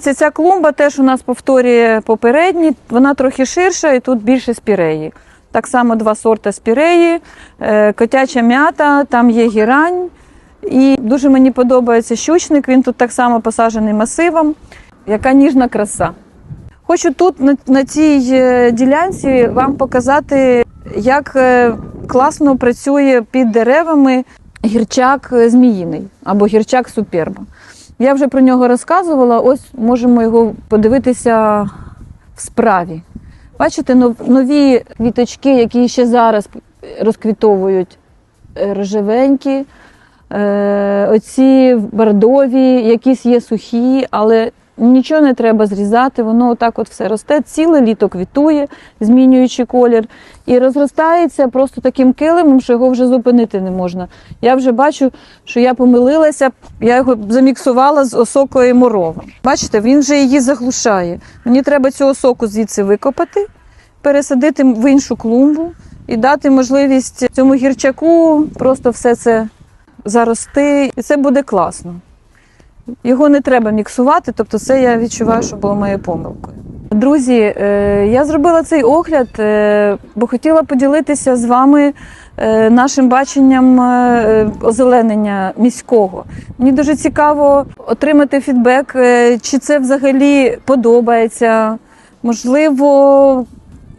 Ця, клумба теж у нас повторює попередні, вона трохи ширша і тут більше спіреї. Так само два сорти спіреї, е, котяча м'ята, там є гірань. І дуже мені подобається щучник, він тут так само посаджений масивом. Яка ніжна краса. Хочу тут на, цій е, ділянці вам показати, як е, класно працює під деревами гірчак зміїний або гірчак суперба. Я вже про нього розказувала. Ось можемо його подивитися в справі. Бачите, нові квіточки, які ще зараз розквітовують е, рожевенькі, е, оці бордові, якісь є сухі, але нічого не треба зрізати, воно отак от все росте, ціле літо квітує, змінюючи колір, і розростається просто таким килимом, що його вже зупинити не можна. Я вже бачу, що я помилилася, я його заміксувала з осокою морова. Бачите, він вже її заглушає. Мені треба цю осоку звідси викопати, пересадити в іншу клумбу і дати можливість цьому гірчаку просто все це зарости, і це буде класно. Його не треба міксувати, тобто це я відчуваю, що було моєю помилкою. Друзі, е, я зробила цей огляд, е, бо хотіла поділитися з вами е, нашим баченням озеленення міського. Мені дуже цікаво отримати фідбек, чи це взагалі подобається. Можливо,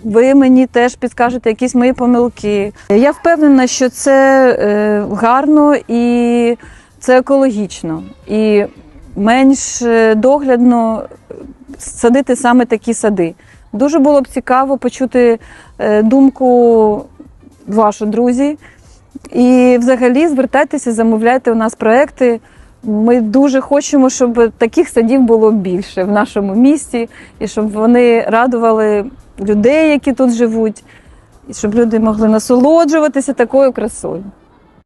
ви мені теж підскажете якісь мої помилки. Я впевнена, що це гарно і це екологічно. І менш е, доглядно садити саме такі сади. Дуже було б цікаво почути е, думку вашу, друзі. І взагалі звертайтеся, замовляйте у нас проекти. Ми дуже хочемо, щоб таких садів було більше в нашому місті, і щоб вони радували людей, які тут живуть, і щоб люди могли насолоджуватися такою красою.